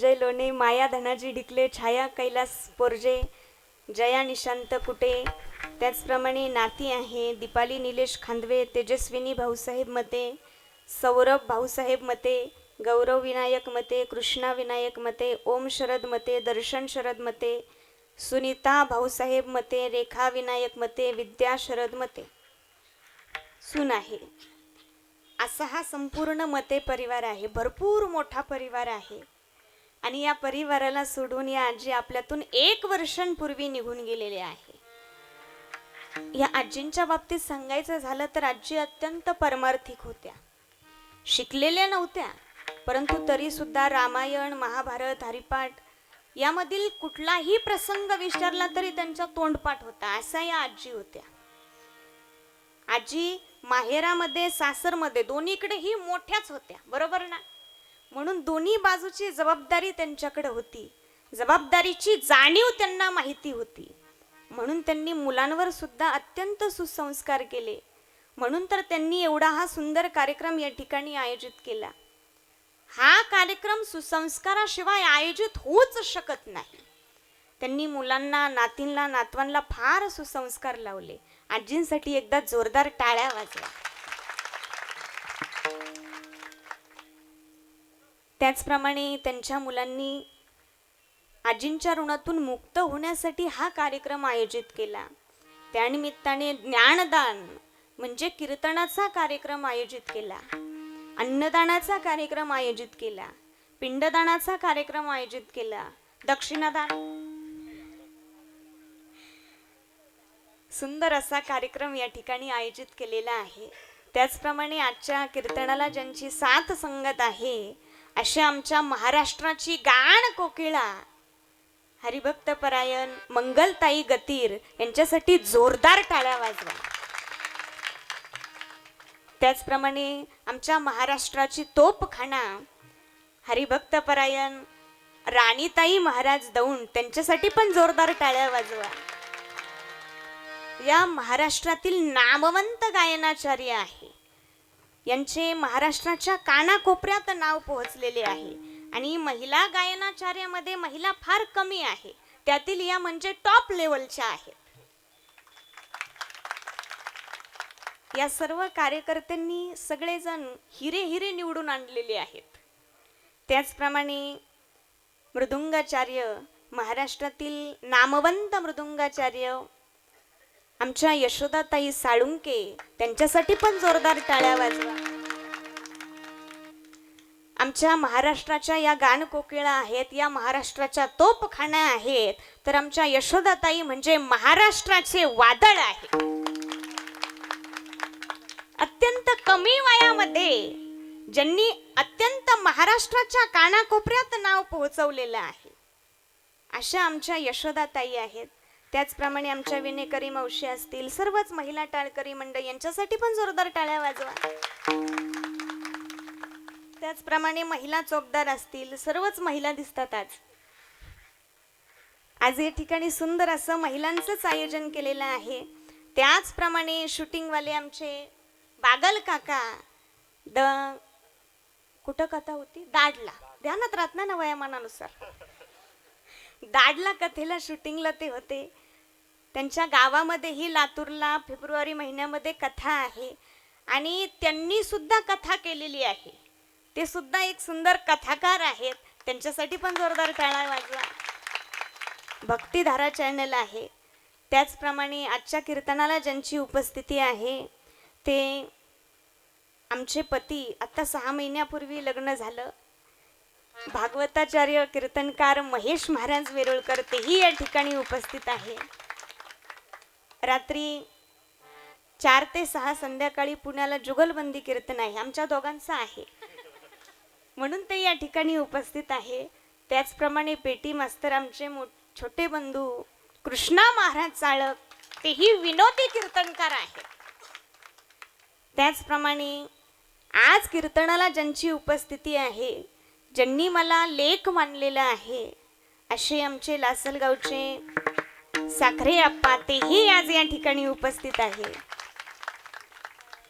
जय लोणे माया धनाजी ढिकले छाया कैलास पोरजे जया निशांत कुटे. त्याचप्रमाणे नाती आहे दीपाली निलेश खांदवे तेजस्विनी भाऊसाहेब मते सौरभ भाऊसाहेब मते गौरव विनायक मते कृष्णा विनायक मते ओम शरद मते दर्शन शरद मते सुनीता भाऊसाहेब मते रेखा विनायक मते विद्या शरद मते. सून आहे. असा हा संपूर्ण मते परिवार आहे. भरपूर मोठा परिवार आहे. आणि या परिवाराला सोडून या आजी आपल्यातून एक वर्षांपूर्वी निघून गेलेले आहे. या आजींच्या बाबतीत सांगायचं झालं तर आजी अत्यंत परमार्थिक होत्या. शिकलेल्या नव्हत्या परंतु तरी सुद्धा रामायण महाभारत हरिपाठ यामधील कुठलाही प्रसंग विचारला तरी त्यांचा तोंडपाठ होता असा या आजी होत्या. आजी माहेरामध्ये सासरमध्ये दोन्हीकडेही मोठ्याच होत्या बरोबर ना? म्हणून दोन्ही बाजूची जबाबदारी त्यांच्याकडे होती. जबाबदारीची जाणीव त्यांना माहिती होती. म्हणून त्यांनी मुलांवर सुद्धा अत्यंत सुसंस्कार केले. म्हणून तर त्यांनी एवढा हा सुंदर कार्यक्रम या ठिकाणी आयोजित केला. हा कार्यक्रम सुसंस्काराशिवाय आयोजित होऊच शकत नाही. त्यांनी मुलांना नातींना नातवांना फार सुसंस्कार लावले. आजींसाठी एकदा जोरदार टाळ्या वाजल्या त्याचप्रमाणे त्यांच्या मुलांनी आजींच्या ऋणातून मुक्त होण्यासाठी हा कार्यक्रम आयोजित केला. त्यानिमित्ताने ज्ञानदान म्हणजे कीर्तनाचा कार्यक्रम आयोजित केला. अन्नदानाचा कार्यक्रम आयोजित केला. पिंडदानाचा कार्यक्रम आयोजित केला. दक्षिणादान. सुंदर असा कार्यक्रम या ठिकाणी आयोजित केलेला आहे. त्याचप्रमाणे आजच्या कीर्तनाला ज्यांची साथ संगत आहे अशा आमच्या महाराष्ट्राची गाण कोकिळा. हरिभक्त परायण मंगलताई गतीर यांच्यासाठी जोरदार टाळ्या वाजवा. त्याचप्रमाणे आमच्या महाराष्ट्राची तोपखाना हरिभक्त परायण राणीताई महाराज दौंड त्यांच्यासाठी पण जोरदार टाळ्या वाजवा. या महाराष्ट्रातील नामवंत गायनाचार्य आहे. यांचे महाराष्ट्राच्या कानाकोपऱ्यात नाव पोहोचलेले आहे. आणि महिला गायनाचार्यामध्ये महिला फार कमी आहे. त्यातील या म्हणजे टॉप लेवलच्या आहेत. या सर्व कार्यकर्त्यांनी सगळेजण हिरे हिरे निवडून आणलेले आहेत. त्याचप्रमाणे मृदुंगाचार्य महाराष्ट्रातील नामवंत मृदुंगाचार्य आमच्या यशोदाताई साळुंके त्यांच्यासाठी पण जोरदार टाळ्या वाजवा. आमच्या महाराष्ट्राच्या या गानकोकिळा आहेत या महाराष्ट्राच्या तोपखाना आहेत तर आमच्या यशोदाताई म्हणजे महाराष्ट्राचे वादळ आहे. अत्यंत कमी वयामध्ये ज्यांनी अत्यंत महाराष्ट्राच्या कानाकोपऱ्यात नाव पोहोचवलेलं आहे अशा आमच्या यशोदाताई आहेत. त्याचप्रमाणे आमच्या विनेकरी मावशी असतील सर्वच महिला टाळकरी मंडळ यांच्यासाठी पण जोरदार टाळ्या वाजवा. त्याचप्रमाणे महिला चोपदार असतील सर्वच महिला दिसतात आज. आज या ठिकाणी सुंदर असं महिलांचंच आयोजन केलेलं आहे. त्याचप्रमाणे शूटिंगवाले आमचे बागल काका द कुठं कथा होती? दाडला. ध्यानात राहत ना वयामानानुसार दाडला कथेला शूटिंगला ते होते. त्यांच्या गावामध्येही लातूरला फेब्रुवारी महिन्यामध्ये कथा आहे. आणि त्यांनी सुद्धा कथा केलेली आहे. ते सुद्धा एक सुंदर कथाकार आहेत. त्यांच्यासाठी पण जोरदार टाळा वाजवा. भक्तिधारा चॅनल आहे. त्याचप्रमाणे आजच्या कीर्तनाला ज्यांची उपस्थिती आहे ते आमचे पती आत्ता सहा महिन्यापूर्वी लग्न झालं. भागवताचार्य कीर्तनकार महेश महाराज वेरुळकर तेही या ठिकाणी उपस्थित आहे. रात्री चार ते सहा संध्याकाळी पुण्याला जुगलबंदी कीर्तन आहे आमच्या दोघांचं आहे. म्हणून ते या ठिकाणी उपस्थित आहे. त्याचप्रमाणे पेटी मास्तर आमचे मो छोटे बंधू कृष्णा महाराज चाळक तेही विनोदी कीर्तनकार आहेत. त्याचप्रमाणे आज कीर्तनाला ज्यांची उपस्थिती आहे ज्यांनी मला लेख मानलेला आहे असे आमचे लासलगावचे साखरे आप्पा तेही आज या ठिकाणी उपस्थित आहे.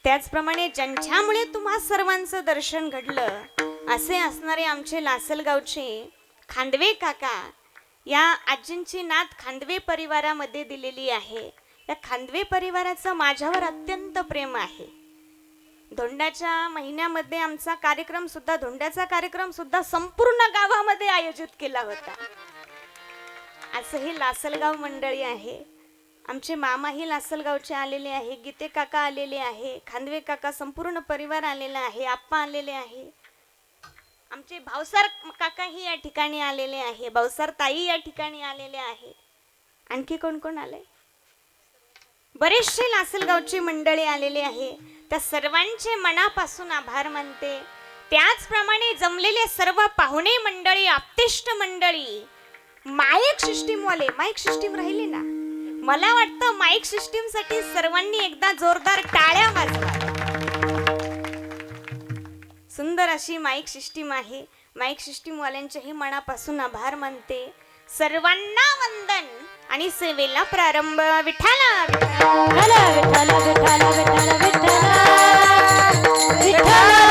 त्याचप्रमाणे ज्यांच्यामुळे तुम्हा सर्वांचं दर्शन घडलं. असे असणारे आमचे लासलगावचे खांदवे काका या आजींची नात खांदवे परिवारामध्ये दिलेली आहे. या खांदवे परिवाराचं माझ्यावर अत्यंत प्रेम आहे. धोंड्याच्या महिन्यामध्ये आमचा कार्यक्रम सुद्धा धोंड्याचा कार्यक्रम सुद्धा संपूर्ण गावामध्ये आयोजित केला होता. असं हे लासलगाव मंडळी आहे. आमचे मामाही लासलगावचे आलेले आहे गीते काका आलेले आहे खांदवे काका संपूर्ण परिवार आलेला आहे आप्पा आलेले आहे. आमचे भावसार काकाही या ठिकाणी आलेले आहे भावसार ताई या ठिकाणी आलेले आहे. आणखी कोण कोण आले बरेचसे लासलगावची मंडळी आलेले आहे. त्या सर्वांचे मनापासून आभार मानते. त्याचप्रमाणे जमलेले सर्व पाहुणे मंडळी आप्तिष्ट मंडळी माईक सिस्टीमवाले माईक सिस्टीम राहिले ना? मला वाटतं माईक सिस्टीमसाठी सर्वांनी एकदा जोरदार टाळ्या वाजवा. सुंदर अशी माईक सिस्टीम आहे. माईक सिस्टीम वाल्यांच्याही मनापासून आभार मानते. सर्वांना वंदन. आणि सेवेला प्रारंभ. विठाला विठाला विठाला विठाला विठाला विठाला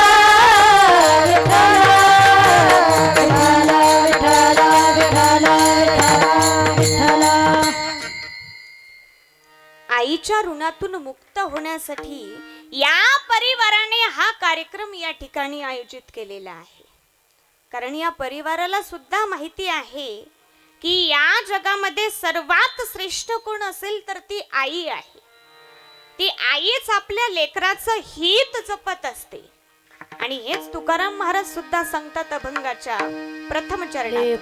आईच्या ऋणातून मुक्त होण्यासाठी या परिवाराने हा कार्यक्रम या ठिकाणी आयोजित केलेला आहे. कारण या परिवाराला सुद्धा माहिती आहे की या जगामध्ये सर्वात श्रेष्ठ कोण असेल तर ती आई आहे. ती आईच आपल्या लेकराचं हित जपत असते. आणि हेच तुकाराम महाराज सुद्धा सांगतात अभंगाच्या प्रथम चरणी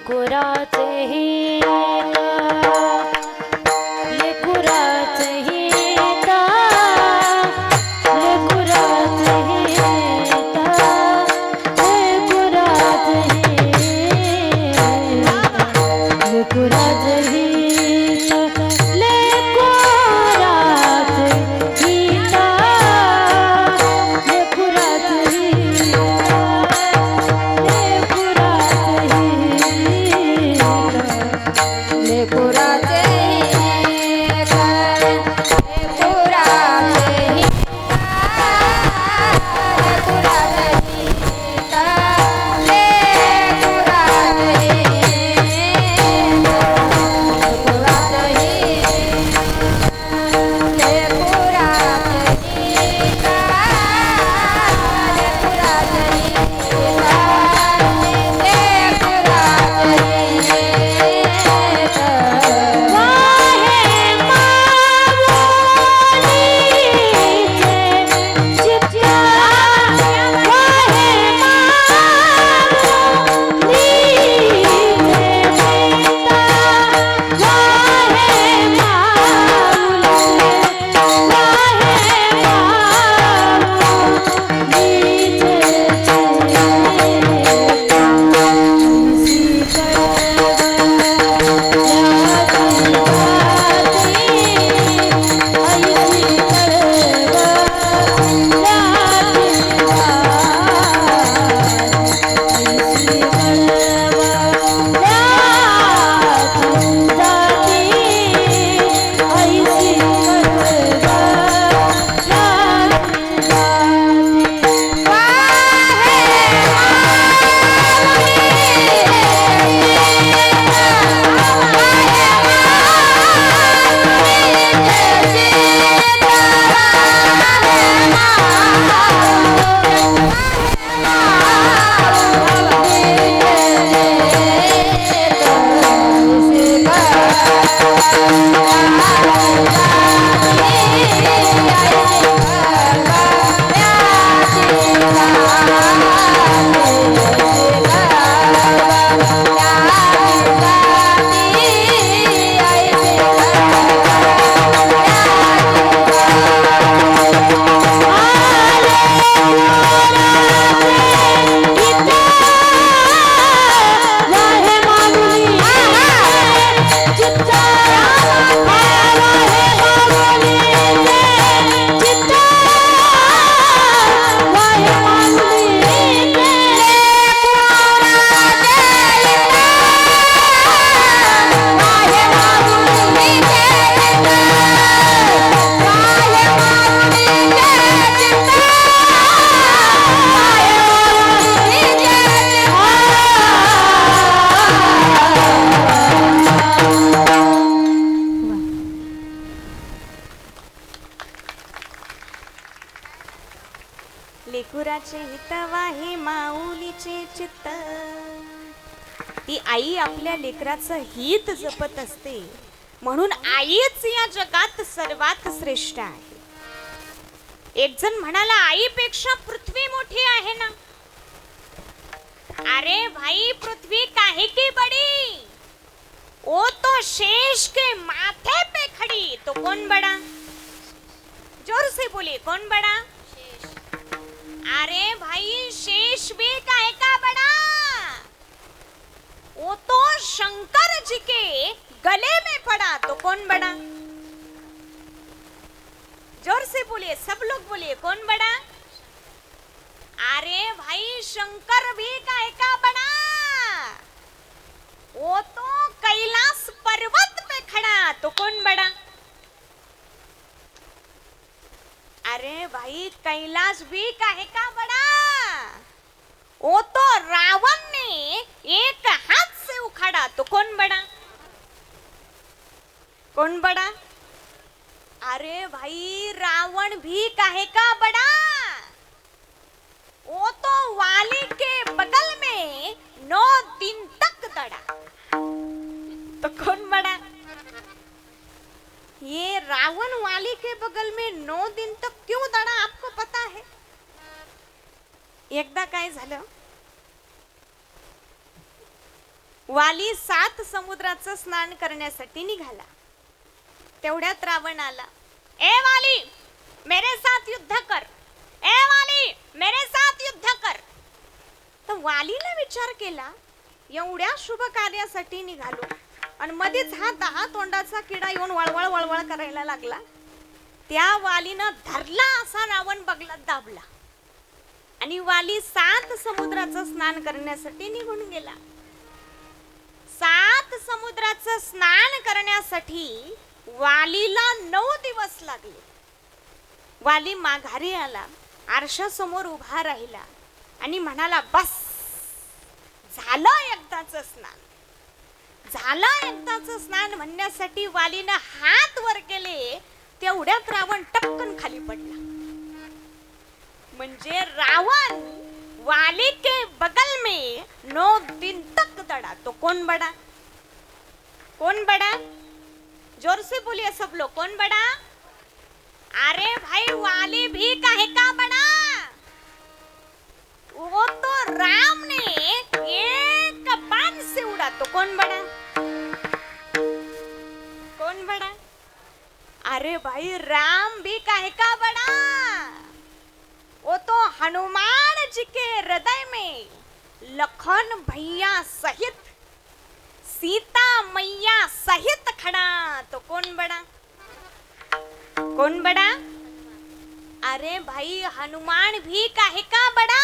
हित जपत असते. म्हणून आईच या जगात सर्वात श्रेष्ठ आहे. एक जण म्हणाला आईपेक्षा पृथ्वी मोठी आहे ना. अरे भाई पृथ्वी काहे की बड़ी? ओ तो शेष के माथे पे खड़ी. तो कौन बड़ा? जोर से बोलिए कौन बड़ा अरे भाई शेष भी काहे का बड़ा? वो तो शंकर जी के गले में पड़ा तो कौन बड़ा? जोर से बोलिए सब लोग बोलिए कौन बड़ा? अरे भाई शंकर भी काहे का बड़ा वो तो कैलाश पर्वत पे खड़ा तो कौन बड़ा? अरे भाई कैलाश भी काहे का बड़ा वो तो रावण ने एक बड़ा? तो कौन बड़ा? कौन बड़ा? अरे भाई रावण भी काहे का बड़ा? वो तो वाली के बगल में नौ दिन तक दड़ा। तो कौन बड़ा? ये रावण वाली के बगल में नौ दिन तक क्यों दड़ा आपको पता है? एकदा काय झालं? वाली सात समुद्राचं स्नान करण्यासाठी निघाला. तेवढ्यात रावण आला ए वाली मेरे साथ युद्ध कर. ए वाली मेरे साथ युद्ध कर. तर वालीने विचार केला एवढ्या शुभ कार्यासाठी निघालो आणि मध्येच हा दहा तोंडाचा किडा येऊन वळवळ वळवळ करायला लागला. त्या वालीनं धरला असा रावण बगलात दाबला आणि वाली सात समुद्राचं स्नान करण्यासाठी निघून गेला. सात समुद्राचं स्नान करण्यासाठी वालीला नऊ दिवस लागले. वाली माघारी आला आरशासमोर उभा राहिला आणि म्हणाला बस झालं एकदाच स्नान. झालं एकदाच स्नान म्हणण्यासाठी वालीनं हात वर केले तेवढ्यात रावण टपकन खाली पडला. म्हणजे रावण वाली के बगल में नौ दिन तक दड़ा तो कौन बड़ा कौन बड़ा जोर से बोलिए सब लोग कौन बड़ा अरे भाई वाली भी कहे का बड़ा वो तो राम ने एक बाण से उड़ा तो कौन बड़ा कौन बड़ा अरे भाई राम भी कहे का बड़ा वो तो हनुमान जी के हृदय में लखन भैया सहित सीता मैया सहित खड़ा। तो कौन बड़ा? कौन बड़ा? अरे भाई हनुमान भी काहे का बड़ा?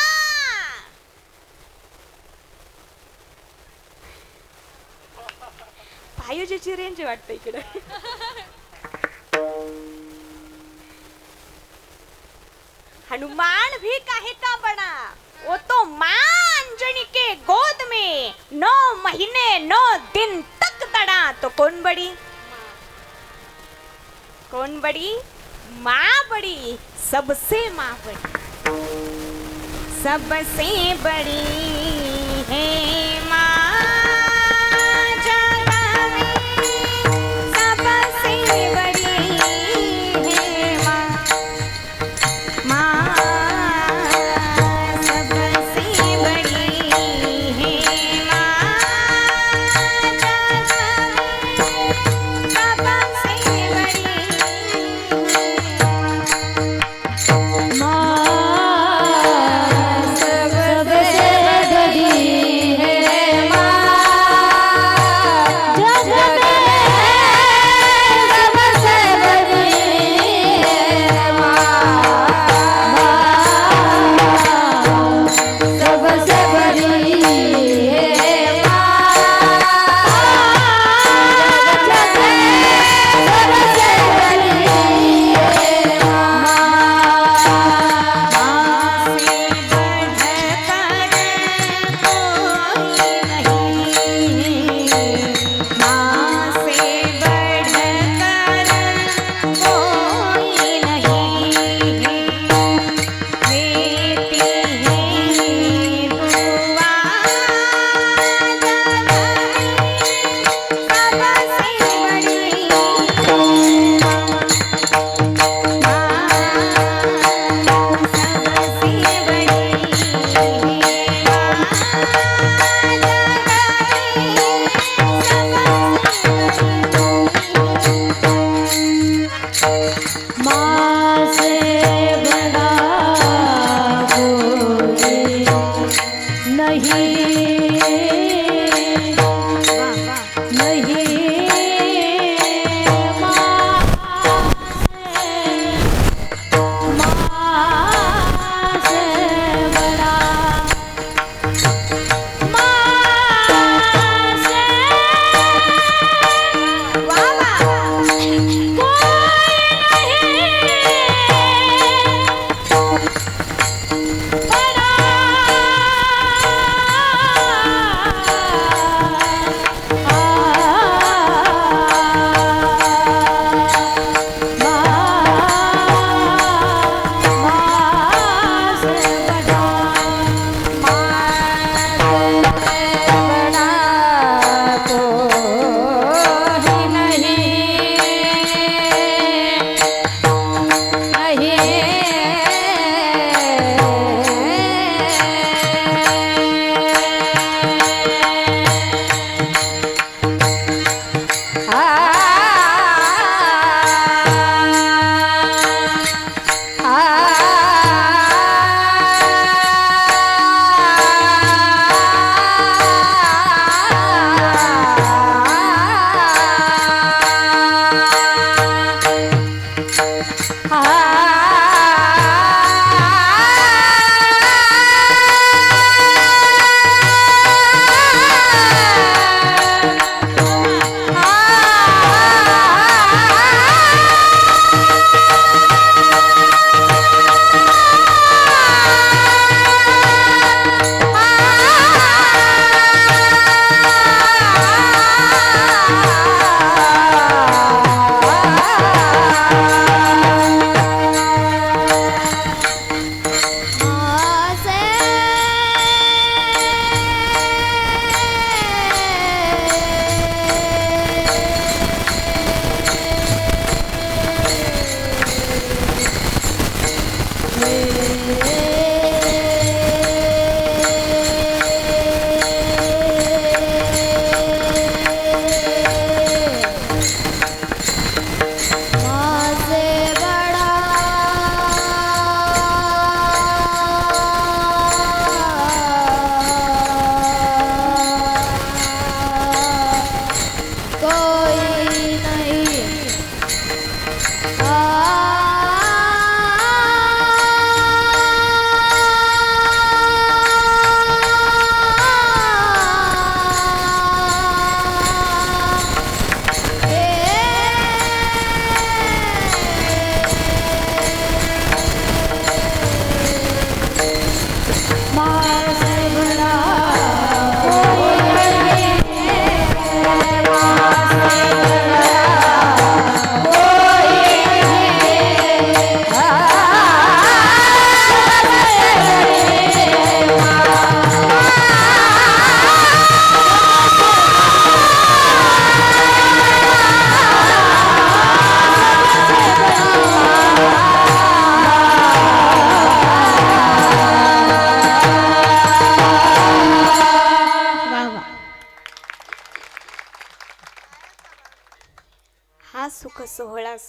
भायोजीची रेंज वाटत इकडे. हनुमान भी काहे का बड़ा? वो तो माँ अंजनी के गोद में नौ महीने, नौ दिन तक तड़ा तो कौन बड़ी? कौन बड़ी? माँ बड़ी, सबसे माँ बड़ी। सबसे बड़ी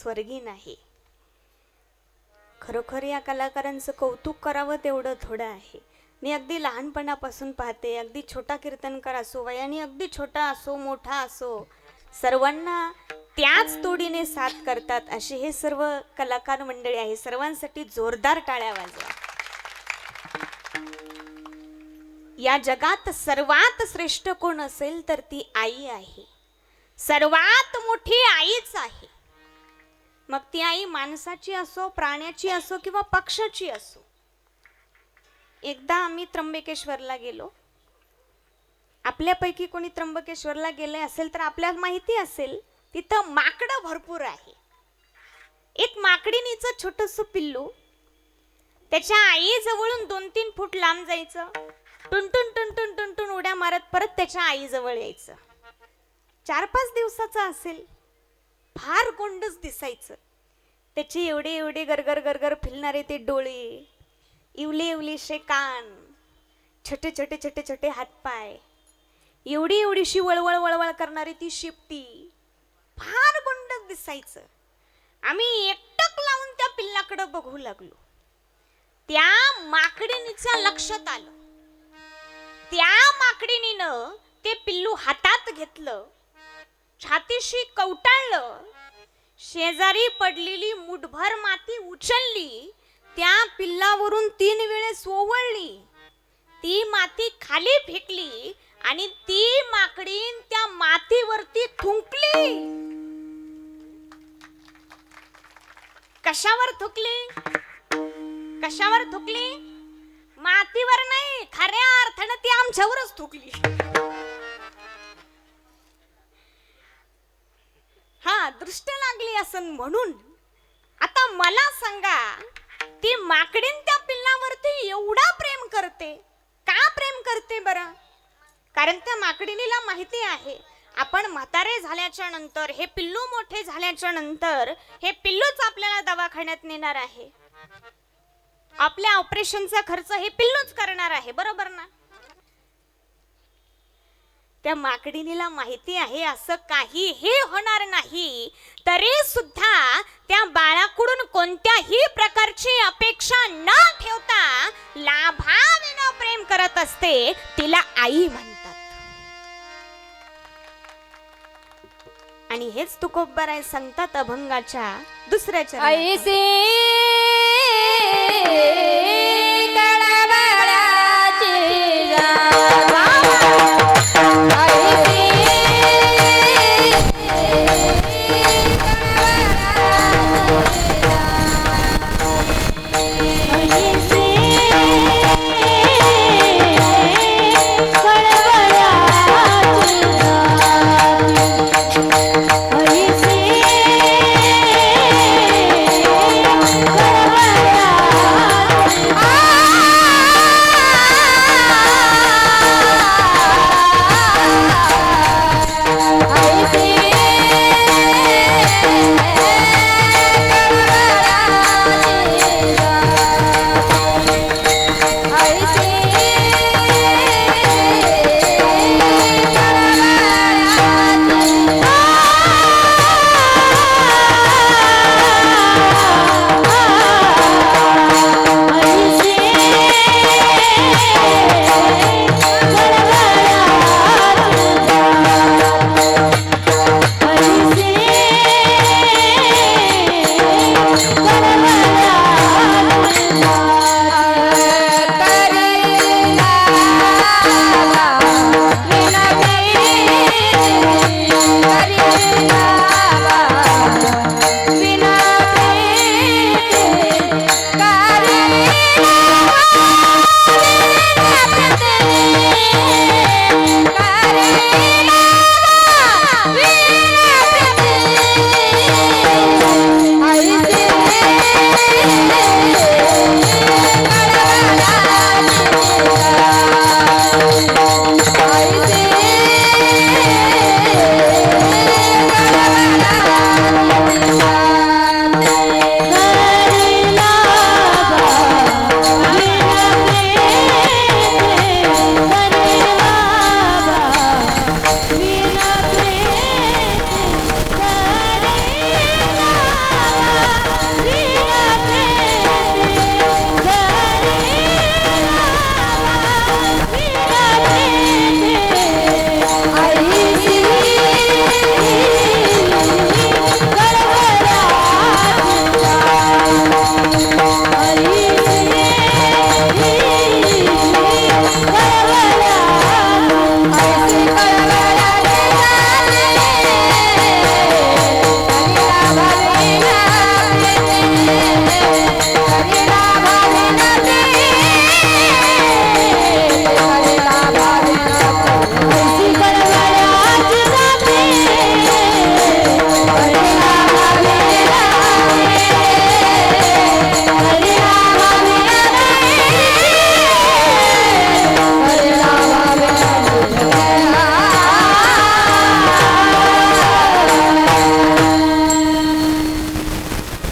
स्वर्गी नाही. खरोखर या कलाकारांचं कौतुक करावं तेवढं थोडं आहे. मी अगदी लहानपणापासून पाहते अगदी छोटा कीर्तनकार असो वयाने अगदी छोटा असो मोठा असो सर्वांना त्याच तोडीने साथ करतात असे हे सर्व कलाकार मंडळी आहे. सर्वांसाठी जोरदार टाळ्या वाजवा. या जगात सर्वात श्रेष्ठ कोण असेल तर ती आई आहे. सर्वात मोठी आईच आहे. मग ती आई माणसाची असो प्राण्याची असो किंवा पक्षाची असो. एकदा आम्ही त्र्यंबकेश्वरला गेलो. आपल्यापैकी कोणी त्र्यंबकेश्वरला गेले असेल तर आपल्याला माहिती असेल तिथं माकडं भरपूर आहे. एक माकडिनीचं छोटस पिल्लू. त्याच्या आईजवळून दोन तीन फूट लांब जायचं. टुनटुन टुनटुन टुनटुन उड्या मारत परत त्याच्या आईजवळ यायचं. चार पाच दिवसाचं असेल. फार गोंडच दिसायचं. त्याचे एवढे एवढे गरगर गरगर फिरणारे ते डोळे. इवले इवलेशे कान. छोटे छोटे छोटे छोटे हातपाय. एवढी एवढीशी वळवळ वळवळ करणारी ती शिपटी. फार गुंडक दिसायचं. आम्ही एकटक लावून त्या पिल्लाकडं बघू लागलो. त्या माकडिनीच्या लक्षात आलं. त्या माकडिनीनं ते पिल्लू हातात घेतलं. छातीशी कवटाळलं. शेजारी पडलेली मुठभर माती उचलली त्या पिल्लावरून तीन वेळेस ओवळली ती माती खाली फेकली आणि ती माकडीन त्या मातीवरती थुंकली. कशावर थुकली? कशावर थुकली? मातीवर नाही खऱ्या अर्थानं ती आमच्यावरच थुकली. हा दृष्ट लागली असं म्हणून. आता मला सांगा ती माकडीन त्या पिल्लावरती एवढा प्रेम करते? का प्रेम करते बरं? कारण त्या माकडिनीला माहिती आहे आपण म्हातारे झाल्याच्यानंतर हे पिल्लू मोठे झाल्याच्यानंतर हे पिल्लूच आपल्याला दवाखान्यात नेणार आहे. आपल्या ऑपरेशनचा खर्च हे पिल्लूच करणार आहे बरोबर ना? त्या माकडिनीला माहिती आहे असं काहीही होणार नाही तरी सुद्धा त्या बाळाकडून कोणत्याही प्रकारची अपेक्षा न ठेवता लाभाविना प्रेम करत असते तिला आई म्हणतात आणि हेच तुकोबराय आहे अभंगाच्या दुसऱ्याच्या चरणात.